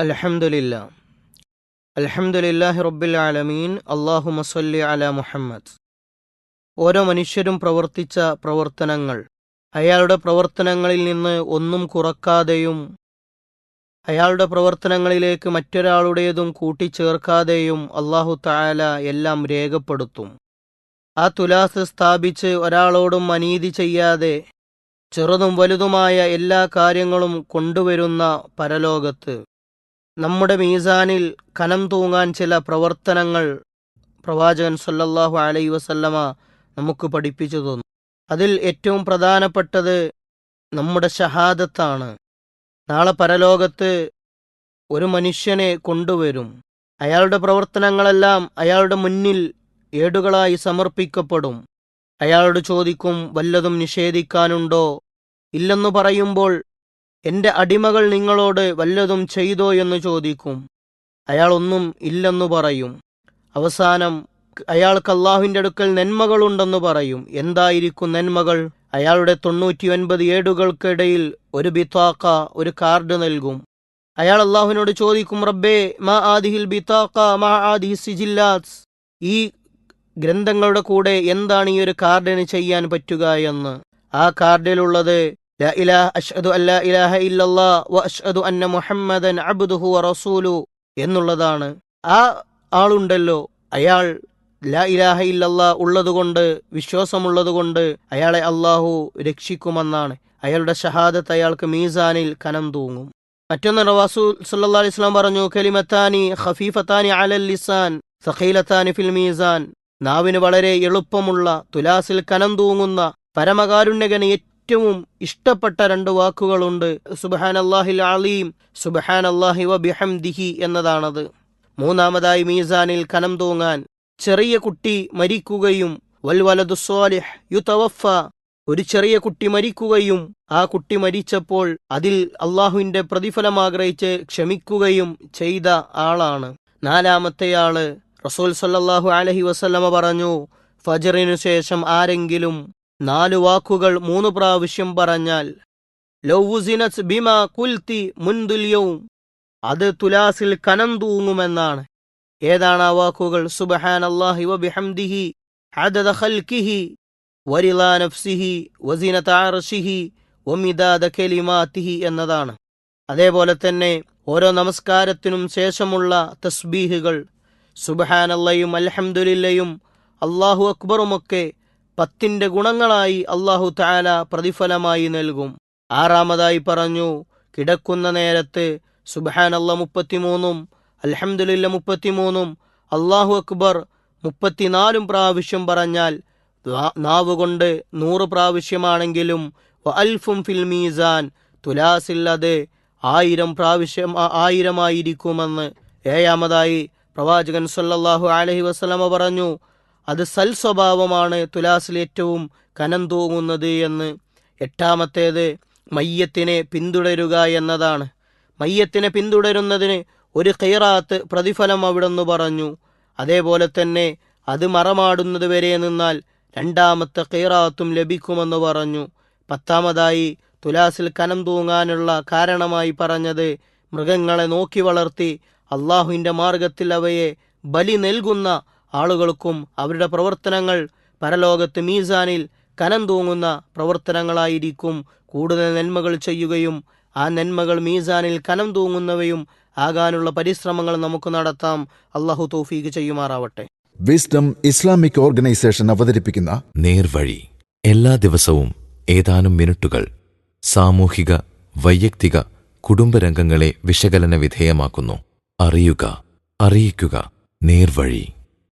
അൽഹംദുലില്ല. അൽഹംദുലില്ലാഹി റബ്ബിൽ ആലമീൻ. അള്ളാഹു മസല്ലി അല മുഹമ്മദ്. ഓരോ മനുഷ്യരും പ്രവർത്തിച്ച പ്രവർത്തനങ്ങൾ. അയാളുടെ പ്രവർത്തനങ്ങളിൽ നിന്ന് ഒന്നും കുറക്കാതെയും അയാളുടെ പ്രവർത്തനങ്ങളിലേക്ക് മറ്റൊരാളുടേതും കൂട്ടിച്ചേർക്കാതെയും അള്ളാഹു തായാല എല്ലാം രേഖപ്പെടുത്തും. ആ തുലാസ് സ്ഥാപിച്ച് ഒരാളോടും അനീതി ചെയ്യാതെ ചെറുതും വലുതുമായ എല്ലാ കാര്യങ്ങളും കൊണ്ടുവരുന്ന പരലോകത്ത്. നമ്മുടെ മീസാനിൽ കനം തൂങ്ങാൻ ചില പ്രവർത്തനങ്ങൾ പ്രവാചകൻ സല്ലല്ലാഹു അലൈ വസല്ലമ നമുക്ക് പഠിപ്പിച്ചു തന്നു. അതിൽ ഏറ്റവും പ്രധാനപ്പെട്ടത് നമ്മുടെ ഷഹാദത്താണ്. നാളെ പരലോകത്ത് ഒരു മനുഷ്യനെ കൊണ്ടുവരും. അയാളുടെ പ്രവർത്തനങ്ങളെല്ലാം അയാളുടെ മുന്നിൽ ഏടുകളായി സമർപ്പിക്കപ്പെടും. അയാളോട് ചോദിക്കും വല്ലതും നിഷേധിക്കാനുണ്ടോ? ഇല്ലെന്നു പറയുമ്പോൾ എന്റെ അടിമകൾ നിങ്ങളോട് വല്ലതും ചെയ്തോ എന്ന് ചോദിക്കും. അയാൾ ഒന്നും ഇല്ലെന്നു പറയും. അവസാനം അയാൾക്ക് അള്ളാഹുവിന്റെ അടുക്കൽ നന്മകളുണ്ടെന്ന് പറയും. എന്തായിരിക്കും നന്മകൾ? അയാളുടെ തൊണ്ണൂറ്റി ഒൻപത് ഏടുകൾക്കിടയിൽ ഒരു ബിത്താക്ക ഒരു കാർഡ് നൽകും. അയാൾ അള്ളാഹുവിനോട് ചോദിക്കും റബ്ബേ മാ ആദിഹിൽ ബിത്താക്ക മാ ആദിഹി സിജില്ലാസ് ഈ ഗ്രന്ഥങ്ങളുടെ കൂടെ എന്താണ് ഈ ഒരു കാർഡിന് ചെയ്യാൻ പറ്റുക എന്ന്. ആ കാർഡിലുള്ളത് ലാ ഇലാഹ അഷ്ഹദു അല്ലാ ഇലാഹ ഇല്ലല്ലാ വ അഷ്ഹദു അന്ന മുഹമ്മദൻ അബ്ദുഹു വ റസൂലു എന്നുള്ളതാണ്. ആ ആളുണ്ടല്ലോ. അയാൾ ലാ ഇലാഹ ഇല്ലല്ലാ ഉള്ളതുകൊണ്ട് വിശ്വാസമുള്ളതുകൊണ്ട് അയാളെ അള്ളാഹു രക്ഷിക്കുമെന്നാണ്. അയാളുടെ ഷഹാദത്ത് അയാൾക്ക് മീസാനിൽ കനം തൂങ്ങും. മറ്റൊന്ന് റവാസൂൽ സല്ലാ വസല്ലം പറഞ്ഞു കലിമത്താനി ഖഫീഫത്താനി അലൽ ലിസാൻ സഖീലത്താനി ഫിൽ മീസാൻ. നാവിന് വളരെ എളുപ്പമുള്ള തുലാസിൽ കനം തൂങ്ങുന്ന പരമകാരുണ്യകന് ഏറ്റവും ഇഷ്ടപ്പെട്ട രണ്ട് വാക്കുകളുണ്ട്. സുബഹാൻ അള്ളാഹിൽ അലീം സുബഹാൻ അള്ളാഹി വ ബിഹംദിഹി എന്നതാണത്. മൂന്നാമതായി മീസാനിൽ കനം തൂങ്ങാൻ ചെറിയ കുട്ടി മരിക്കുകയും വൽവലതു സ്വാലിഹ് യുതവഫ ഒരു ചെറിയ കുട്ടി മരിക്കുകയും ആ കുട്ടി മരിച്ചപ്പോൾ അതിൽ അള്ളാഹുവിന്റെ പ്രതിഫലം ആഗ്രഹിച്ച് ക്ഷമിക്കുകയും ചെയ്ത ആളാണ്. നാലാമത്തെയാൾ റസൂൽ സല്ലാഹു അലഹി വസല്ലമ പറഞ്ഞു ഫജറിനു ശേഷം ആരെങ്കിലും നാലു വാക്കുകൾ മൂന്ന് പ്രാവശ്യം പറഞ്ഞാൽ ലൗവുസിനസ് ബിമ കുൽത്തി മുൻതുല്യവും അത് തുലാസിൽ കനം തൂങ്ങുമെന്നാണ്. ഏതാണ് ആ വാക്കുകൾ? സുബഹാൻ അള്ളാഹി വ ബിഹംദിഹി ഹദദ ഖൽക്കിഹി വരിലാ നഫ്സിഹി വസീനത അർഷിഹി വമിദാദ എന്നതാണ്. അതേപോലെ തന്നെ ഓരോ നമസ്കാരത്തിനും ശേഷമുള്ള തസ്ബീഹുകൾ സുബഹാനല്ലയും അൽഹംദുലില്ലയും അള്ളാഹു അക്ബറുമൊക്കെ പത്തിന്റെ ഗുണങ്ങളായി അള്ളാഹു താല പ്രതിഫലമായി നൽകും. ആറാമതായി പറഞ്ഞു കിടക്കുന്ന നേരത്ത് സുബഹാനല്ല മുപ്പത്തിമൂന്നും അലഹമുല്ല മുപ്പത്തിമൂന്നും അള്ളാഹു അക്ബർ മുപ്പത്തിനാലും പ്രാവശ്യം പറഞ്ഞാൽ നാവ് കൊണ്ട് നൂറ് പ്രാവശ്യമാണെങ്കിലും അൽഫും ഫിൽ മീസാൻ ആയിരം പ്രാവശ്യം ആയിരമായിരിക്കുമെന്ന് ഏഴാമതായി പ്രവാചകൻ സല്ലാഹു അലഹി വസ്ലമ പറഞ്ഞു അത് സൽ സ്വഭാവമാണ് തുലാസിൽ ഏറ്റവും കനം തൂങ്ങുന്നത് എന്ന്. എട്ടാമത്തേത് മയ്യത്തിനെ പിന്തുടരുക എന്നതാണ്. മയ്യത്തിനെ പിന്തുടരുന്നതിന് ഒരു ഖൈറാത്ത് പ്രതിഫലം അവിടെന്ന് പറഞ്ഞു. അതേപോലെ തന്നെ അത് മറമാടുന്നത് വരെ നിന്നാൽ രണ്ടാമത്തെ ഖൈറാത്തും ലഭിക്കുമെന്ന് പറഞ്ഞു. പത്താമതായി തുലാസിൽ കനം തൂങ്ങാനുള്ള കാരണമായി പറഞ്ഞത് മൃഗങ്ങളെ നോക്കി വളർത്തി അള്ളാഹുവിന്റെ മാർഗത്തിൽ അവയെ ബലി നൽകുന്ന ആളുകൾക്കും അവരുടെ പ്രവർത്തനങ്ങൾ പരലോകത്ത് മീസാനിൽ കനം തൂങ്ങുന്ന പ്രവർത്തനങ്ങളായിരിക്കും. കൂടുതൽ നന്മകൾ ചെയ്യുകയും ആ നന്മകൾ മീസാനിൽ കനം തൂങ്ങുന്നവയും ആകാനുള്ള പരിശ്രമങ്ങൾ നമുക്ക് നടത്താം. അള്ളാഹു തൗഫീഖ് ചെയ്യുമാറാവട്ടെ. വിസ്ഡം ഇസ്ലാമിക് ഓർഗനൈസേഷൻ അവതരിപ്പിക്കുന്ന നേർവഴി. എല്ലാ ദിവസവും ഏതാനും മിനിറ്റുകൾ സാമൂഹിക വൈയക്തിക കുടുംബരംഗങ്ങളെ വിശകലന വിധേയമാക്കുന്നു. അറിയുക അറിയിക്കുക. നേർവഴി.